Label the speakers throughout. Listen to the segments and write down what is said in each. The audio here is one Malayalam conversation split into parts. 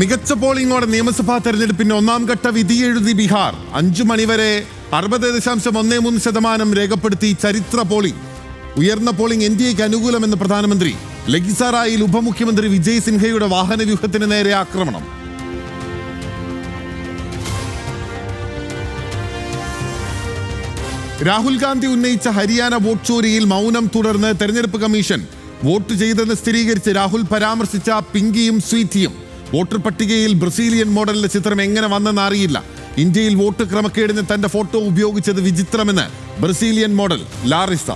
Speaker 1: മികച്ച പോളിംഗോടെ നിയമസഭാ തെരഞ്ഞെടുപ്പിന്റെ ഒന്നാം ഘട്ട വിധി എഴുതി ബീഹാർ. അഞ്ചു മണിവരെ അറുപത് ദശാംശം ഒന്നേ മൂന്ന് ശതമാനം രേഖപ്പെടുത്തി ചരിത്ര പോളിംഗ്. ഉയർന്ന പോളിംഗ് എൻ ഡി എക്ക് അനുകൂലമെന്ന് പ്രധാനമന്ത്രി. ലഗിസാറായിൽ ഉപമുഖ്യമന്ത്രി വിജയ് സിൻഹയുടെ വാഹന വ്യൂഹത്തിന് നേരെ ആക്രമണം. രാഹുൽ ഗാന്ധി ഉന്നയിച്ച ഹരിയാന വോട്ട് ചോരിയിൽ മൗനം തുടർന്ന് തെരഞ്ഞെടുപ്പ് കമ്മീഷൻ വോട്ട് ചെയ്തെന്ന് സ്ഥിരീകരിച്ച് രാഹുൽ പരാമർശിച്ച പിങ്കിയും സ്വീറ്റിയും. വോട്ടർ പട്ടികയിൽ ബ്രസീലിയൻ മോഡലിന്റെ ചിത്രം എങ്ങനെ വന്നെന്ന് അറിയില്ല. ഇന്ത്യയിൽ വോട്ട് ക്രമക്കേടിന് തന്റെ ഫോട്ടോ ഉപയോഗിച്ചത് വിചിത്രമെന്ന് ബ്രസീലിയൻ മോഡൽ ലാറിസ.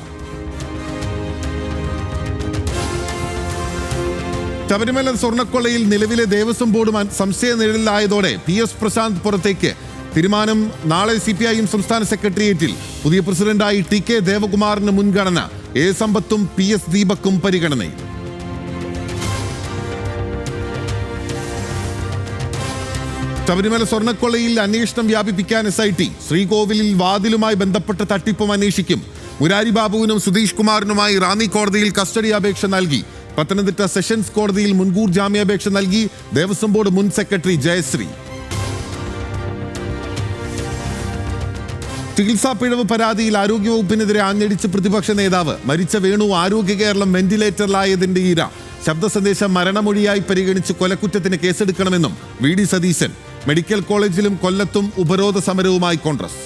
Speaker 1: ശബരിമല സ്വർണക്കൊള്ളയിൽ നിലവിലെ ദേവസ്വം ബോർഡ് സംശയ നിഴലിലായതോടെ പി എസ് പ്രശാന്ത് പുറത്തേക്ക്. തീരുമാനം നാളെ സി പി ഐ എം സംസ്ഥാന സെക്രട്ടേറിയറ്റിൽ. പുതിയ പ്രസിഡന്റായി ടി കെ ദേവകുമാറിന് മുൻഗണന. എ സമ്പത്തും പി എസ് ദീപക്കും പരിഗണനയിൽ. ശബരിമല സ്വർണക്കൊള്ളയിൽ അന്വേഷണം വ്യാപിപ്പിക്കാൻ എസ് ഐ ടി ശ്രീകോവിലിൽ വാതിലുമായി ബന്ധപ്പെട്ട തട്ടിപ്പും അന്വേഷിക്കും. മുരാരി ബാബുവിനും സുധീഷ് കുമാറിനുമായി റാന്നി കോടതിയിൽ കസ്റ്റഡി അപേക്ഷ നൽകി. പത്തനംതിട്ട സെഷൻസ് കോടതിയിൽ മുൻകൂർ ജാമ്യാപേക്ഷ നൽകി. ദേവസ്വം ബോർഡ് മുൻ സെക്രട്ടറി ജയശ്രീ. ചികിത്സാ പിഴവ് പരാതിയിൽ ആരോഗ്യവകുപ്പിനെതിരെ ആഞ്ഞടിച്ച് പ്രതിപക്ഷ നേതാവ്. മരിച്ച വേണു ആരോഗ്യ കേരളം വെന്റിലേറ്ററിലായതിന്റെ ഈര ശബ്ദ സന്ദേശം മരണമൊഴിയായി പരിഗണിച്ച് കൊലക്കുറ്റത്തിന് കേസെടുക്കണമെന്നും വി ഡി സതീശൻ. മെഡിക്കൽ കോളേജിലും കൊല്ലത്തും ഉപരോധ സമരവുമായി കോൺഗ്രസ്.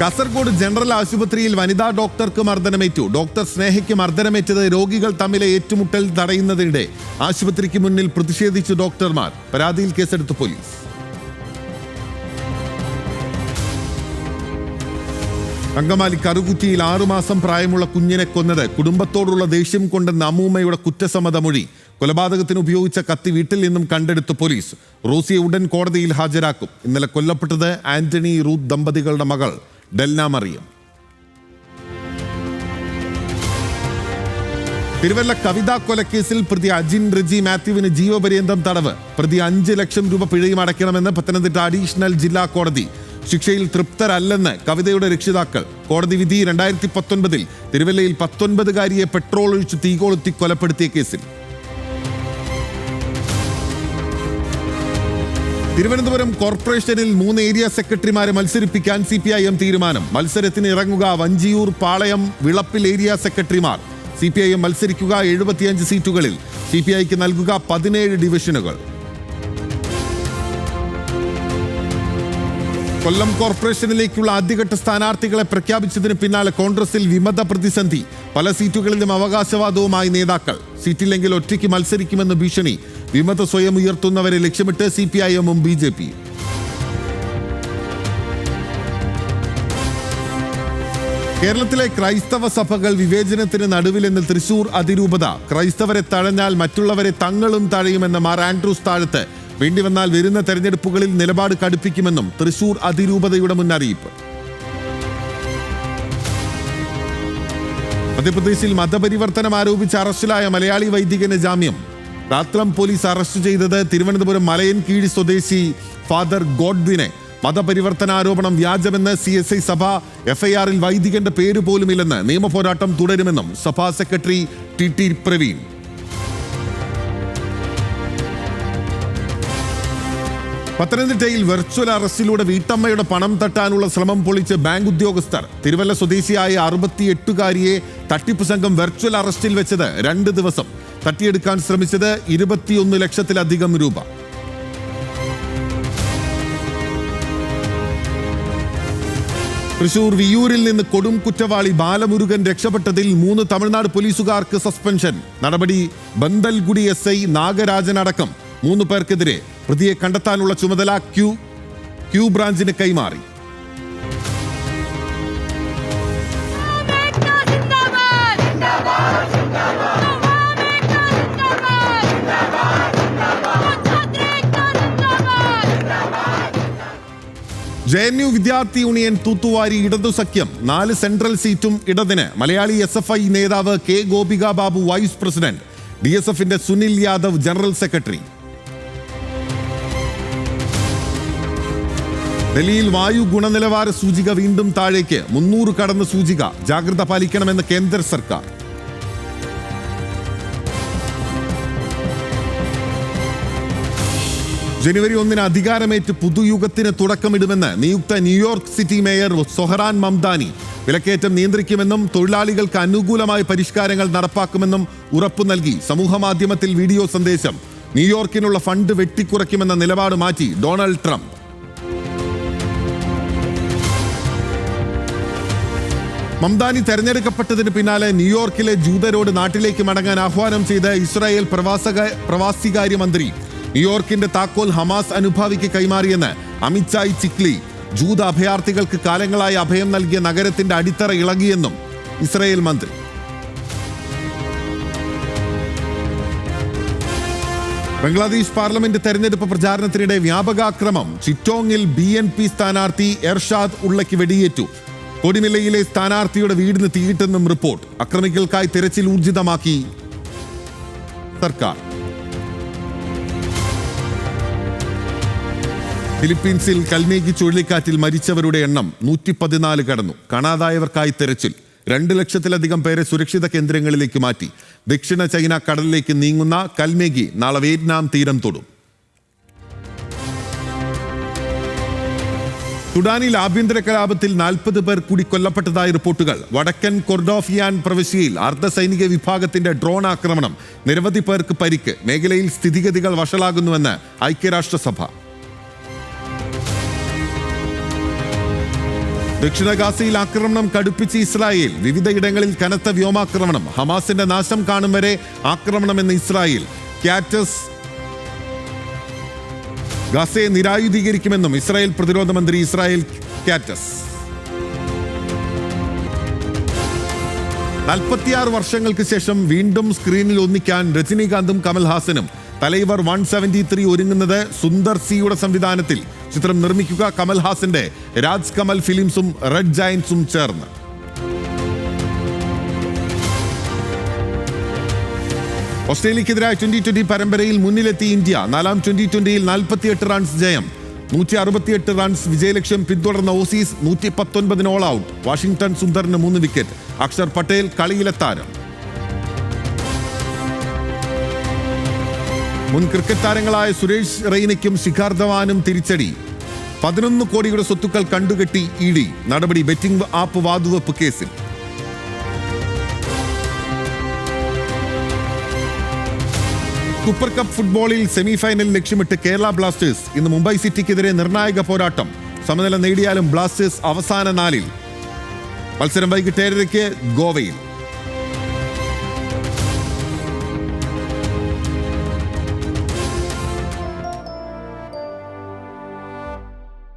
Speaker 1: കാസർഗോഡ് ജനറൽ ആശുപത്രിയിൽ വനിതാ ഡോക്ടർക്ക് മർദ്ദനമേറ്റു. ഡോക്ടർ സ്നേഹയ്ക്ക് മർദ്ദനമേറ്റത് രോഗികൾ തമ്മിലെ ഏറ്റുമുട്ടൽ തടയുന്നതിനിടെ ആശുപത്രിക്ക് മുന്നിൽ പ്രതിഷേധിച്ചു ഡോക്ടർമാർ. പരാതിയിൽ കേസെടുത്തു പോലീസ്. അങ്കമാലി കറുകുറ്റിയിൽ ആറുമാസം പ്രായമുള്ള കുഞ്ഞിനെ കൊന്നത് കുടുംബത്തോടുള്ള ദേഷ്യം കൊണ്ടെന്ന അമ്മൂമ്മയുടെ കുറ്റസമ്മത മൊഴി കൊലപാതകത്തിന് ഉപയോഗിച്ച കത്തി വീട്ടിൽ നിന്നും കണ്ടെടുത്ത് പോലീസ്. റോസിയെ ഉടൻ കോടതിയിൽ ഹാജരാക്കും. ഇന്നലെ കൊല്ലപ്പെട്ടത് ആന്റണി റൂത്ത് ദമ്പതികളുടെ മകൾ ഡെൽന മറിയം. തിരുവല്ല കവിതാ കൊലക്കേസിൽ പ്രതി അജിൻ റിജി മാത്യുവിന് ജീവപര്യന്തം തടവ്. പ്രതി അഞ്ച് ലക്ഷം രൂപ പിഴയും അടയ്ക്കണമെന്ന് പത്തനംതിട്ട അഡീഷണൽ ജില്ലാ കോടതി ശിക്ഷയിൽ തൃപ്തരല്ലെന്ന് കവിതയുടെ രക്ഷിതാക്കൾ. കോടതി വിധി രണ്ടായിരത്തി പത്തൊൻപതിൽ തിരുവല്ലയിൽ പത്തൊൻപതുകാരിയെ പെട്രോൾ ഒഴിച്ച് തീകൊളുത്തി കൊലപ്പെടുത്തിയ കേസിൽ. തിരുവനന്തപുരം കോർപ്പറേഷനിൽ മൂന്ന് ഏരിയ സെക്രട്ടറിമാരെ മത്സരിപ്പിക്കാൻ സി പി ഐ എം തീരുമാനം. മത്സരത്തിന് ഇറങ്ങുക വഞ്ചിയൂർ പാളയം വിളപ്പിൽ ഏരിയ സെക്രട്ടറിമാർ. സി പി ഐ എം മത്സരിക്കുക എഴുപത്തിയഞ്ച് സീറ്റുകളിൽ. സി പി ഐക്ക് നൽകുക പതിനേഴ് ഡിവിഷനുകൾ. കൊല്ലം കോർപ്പറേഷനിലേക്കുള്ള ആദ്യഘട്ട സ്ഥാനാർത്ഥികളെ പ്രഖ്യാപിച്ചതിന് പിന്നാലെ കോൺഗ്രസിൽ വിമത പ്രതിസന്ധി. പല സീറ്റുകളിലും അവകാശവാദവുമായി നേതാക്കൾ. സീറ്റില്ലെങ്കിൽ ഒറ്റയ്ക്ക് മത്സരിക്കുമെന്ന് ഭീഷണി. വിമത സ്വയം ഉയർത്തുന്നവരെ ലക്ഷ്യമിട്ട് സി പി ഐ എമ്മും ബി ജെ കേരളത്തിലെ ക്രൈസ്തവ സഭകൾ വിവേചനത്തിന് നടുവിലെന്ന് തൃശൂർ അതിരൂപത. ക്രൈസ്തവരെ തഴഞ്ഞാൽ മറ്റുള്ളവരെ തങ്ങളും തഴയുമെന്ന മാർ ആൻഡ്രൂസ് താഴത്ത് വേണ്ടി വന്നാൽ വരുന്ന തെരഞ്ഞെടുപ്പുകളിൽ നിലപാട് കടുപ്പിക്കുമെന്നും തൃശൂർ അതിരൂപതയുടെ മുന്നറിയിപ്പ്. മധ്യപ്രദേശിൽ മതപരിവർത്തനം ആരോപിച്ച് അറസ്റ്റിലായ മലയാളി വൈദികന് ജാമ്യം. രാത്രം പോലീസ് അറസ്റ്റ് ചെയ്തത് തിരുവനന്തപുരം മലയൻ കീഴ് സ്വദേശി ഫാദർ ഗോഡ്വിനെ. മതപരിവർത്തനാരോപണം വ്യാജമെന്ന് സി എസ് ഐ സഭ എഫ്ഐആറിൽ വൈദികന്റെ പേര് പോലുമില്ലെന്ന് നിയമപോരാട്ടം തുടരുമെന്നും സഭാ സെക്രട്ടറി ടി ടി പ്രവീൺ. പത്തനംതിട്ടയിൽ വെർച്വൽ അറസ്റ്റിലൂടെ വീട്ടമ്മയുടെ പണം തട്ടാനുള്ള ശ്രമം പൊളിച്ച് ബാങ്ക് ഉദ്യോഗസ്ഥർ. തിരുവല്ല സ്വദേശിയായ അറുപത്തിയെട്ടുകാരിയെ തട്ടിപ്പ് സംഘം വെർച്വൽ അറസ്റ്റിൽ വെച്ചത് രണ്ട് ദിവസം. തട്ടിയെടുക്കാൻ ശ്രമിച്ചത് ഇരുപത്തിയൊന്ന് ലക്ഷത്തിലധികം രൂപ. തൃശൂർ വിയൂരിൽ നിന്ന് കൊടും കുറ്റവാളി ബാലമുരുകൻ രക്ഷപ്പെട്ടതിൽ മൂന്ന് തമിഴ്നാട് പോലീസുകാർക്ക് സസ്പെൻഷൻ. നടപടി ബന്തൽഗുഡി എസ് ഐ നാഗരാജൻ അടക്കം മൂന്ന് പേർക്കെതിരെ. പ്രതിയെ കണ്ടെത്താനുള്ള ചുമതല ക്യൂ ക്യൂ ബ്രാഞ്ചിന് കൈമാറി! ജെ എൻ യു വിദ്യാർത്ഥി യൂണിയൻ തൂത്തുവാരി ഇടതു സഖ്യം നാല് സെൻട്രൽ സീറ്റും ഇടതിന് മലയാളി എസ് എഫ് ഐ നേതാവ് K Gopika Babu vice president D S എഫിന്റെ സുനിൽ യാദവ് ജനറൽ സെക്രട്ടറി ഡൽഹിയിൽ വായു ഗുണനിലവാര സൂചിക വീണ്ടും താഴേക്ക്. മുന്നൂറ് കടന്ന സൂചിക. ജാഗ്രത പാലിക്കണമെന്ന് കേന്ദ്ര സർക്കാർ. ജനുവരി ഒന്നിന് അധികാരമേറ്റ് പുതുയുഗത്തിന് തുടക്കമിടുമെന്ന് നിയുക്ത New York city mayor Zohran Mamdani. വിലക്കയറ്റം നിയന്ത്രിക്കുമെന്നും തൊഴിലാളികൾക്ക് അനുകൂലമായ പരിഷ്കാരങ്ങൾ നടപ്പാക്കുമെന്നും ഉറപ്പു നൽകി. സമൂഹമാധ്യമത്തിൽ വീഡിയോ സന്ദേശം. ന്യൂയോർക്കിനുള്ള ഫണ്ട് വെട്ടിക്കുറയ്ക്കുമെന്ന നിലപാട് മാറ്റി ഡൊണാൾഡ് ട്രംപ്. മംദാനി തെരഞ്ഞെടുക്കപ്പെട്ടതിന് പിന്നാലെ ന്യൂയോർക്കിലെ ജൂതരോട് നാട്ടിലേക്ക് മടങ്ങാൻ ആഹ്വാനം ചെയ്ത ഇസ്രായേൽ പ്രവാസക പ്രവാസികാര്യമന്ത്രി ന്യൂയോർക്കിന്റെ താക്കോൽ ഹമാസ് അനുഭാവിക്ക് കൈമാറിയെന്ന് അമിത്ഷായ് ചിക്ലി. ജൂത അഭയാർത്ഥികൾക്ക് കാലങ്ങളായി അഭയം നൽകിയ നഗരത്തിന്റെ അടിത്തറ ഇളകിയെന്നും ഇസ്രായേൽ മന്ത്രി. ബംഗ്ലാദേശ് പാർലമെന്റ് തെരഞ്ഞെടുപ്പ് പ്രചാരണത്തിനിടെ വ്യാപകാക്രമം. ചിറ്റോങ്ങിൽ ബി എൻ പി സ്ഥാനാർത്ഥി എർഷാദ് ഉള്ളയ്ക്ക് വെടിയേറ്റു. കൊടിമില്ലയിലെ സ്ഥാനാർത്ഥിയുടെ വീടിന് തീയിട്ടെന്നും റിപ്പോർട്ട്. അക്രമികൾക്കായി തിരച്ചിൽ ഊർജിതമാക്കി സർക്കാർ. ഫിലിപ്പീൻസിൽ കൽമേഗി ചുഴലിക്കാറ്റിൽ മരിച്ചവരുടെ എണ്ണം നൂറ്റി പതിനാല് കടന്നു. കാണാതായവർക്കായി തെരച്ചിൽ. രണ്ട് ലക്ഷത്തിലധികം പേരെ സുരക്ഷിത കേന്ദ്രങ്ങളിലേക്ക് മാറ്റി. ദക്ഷിണ ചൈന കടലിലേക്ക് നീങ്ങുന്ന കൽമേഗി നാളെ വിയറ്റ്നാം തീരം തൊടും. സുഡാനിൽ ആഭ്യന്തര കലാപത്തിൽ നാൽപ്പത് പേർ കൂടി കൊല്ലപ്പെട്ടതായി റിപ്പോർട്ടുകൾ. വടക്കൻ കൊർഡോഫിയാൻ പ്രവിശ്യയിൽ അർദ്ധസൈനിക വിഭാഗത്തിന്റെ ഡ്രോൺ ആക്രമണം. നിരവധി പേർക്ക് പരിക്ക്. മേഖലയിൽ സ്ഥിതിഗതികൾ വഷളാകുന്നുവെന്ന് ഐക്യരാഷ്ട്രസഭ. ദക്ഷിണ ഗാസയിൽ ആക്രമണം കടുപ്പിച്ച് ഇസ്രായേൽ. വിവിധയിടങ്ങളിൽ കനത്ത വ്യോമാക്രമണം. ഹമാസിന്റെ നാശം കാണും വരെ ആക്രമണമെന്ന് ഇസ്രായേൽ. ക്യാറ്റസ് ഗാസയെ നിരായുധീകരിക്കുമെന്നും ഇസ്രായേൽ പ്രതിരോധ മന്ത്രി ഇസ്രായേൽ കാറ്റസ്. നാൽപ്പത്തിയാറ് വർഷങ്ങൾക്ക് ശേഷം വീണ്ടും സ്ക്രീനിൽ ഒന്നിക്കാൻ രജനീകാന്തും കമൽഹാസനും. തലൈവർ വൺ സെവന്റി ത്രീ ഒരുങ്ങുന്നത് സുന്ദർ സിയുടെ സംവിധാനത്തിൽ. ചിത്രം നിർമ്മിക്കുക കമൽഹാസന്റെ രാജ് കമൽ ഫിലിംസും റെഡ് ജയൻസും ചേർന്ന്. ഓസ്ട്രേലിയക്കെതിരായ ട്വന്റി ട്വന്റി പരമ്പരയിൽ മുന്നിലെത്തി ഇന്ത്യ. നാലാം ട്വന്റി ട്വന്റിയിൽ നാൽപ്പത്തിയെട്ട് റൺസ് ജയം. നൂറ്റി അറുപത്തിയെട്ട് റൺസ് വിജയലക്ഷ്യം പിന്തുടർന്ന ഓസീസ് നൂറ്റി പത്തൊൻപതിന് ഓൾ ഔട്ട് വാഷിംഗ്ടൺ സുന്ദറിന് മൂന്ന് വിക്കറ്റ് അക്ഷർ പട്ടേൽ കളിയിലെ താരം. മുൻ ക്രിക്കറ്റ് താരങ്ങളായ സുരേഷ് റെയ്നയ്ക്കും ശിഖാർ ധവാനും തിരിച്ചടി. പതിനൊന്ന് കോടിയുടെ സ്വത്തുക്കൾ കണ്ടുകെട്ടി ഇ ഡി. നടപടി ബെറ്റിംഗ് ആപ്പ് വാതുവെപ്പ് കേസിൽ. സൂപ്പർ കപ്പ് ഫുട്ബോളിൽ സെമിഫൈനൽ ലക്ഷ്യമിട്ട് കേരള ബ്ലാസ്റ്റേഴ്സ് ഇന്ന് മുംബൈ സിറ്റിക്കെതിരെ നിർണായക പോരാട്ടം. സമനില നേടിയാലും ബ്ലാസ്റ്റേഴ്സ് അവസാന നാലിൽ. മത്സരം വൈകിട്ട് ഏഴരയ്ക്ക് ഗോവയിൽ.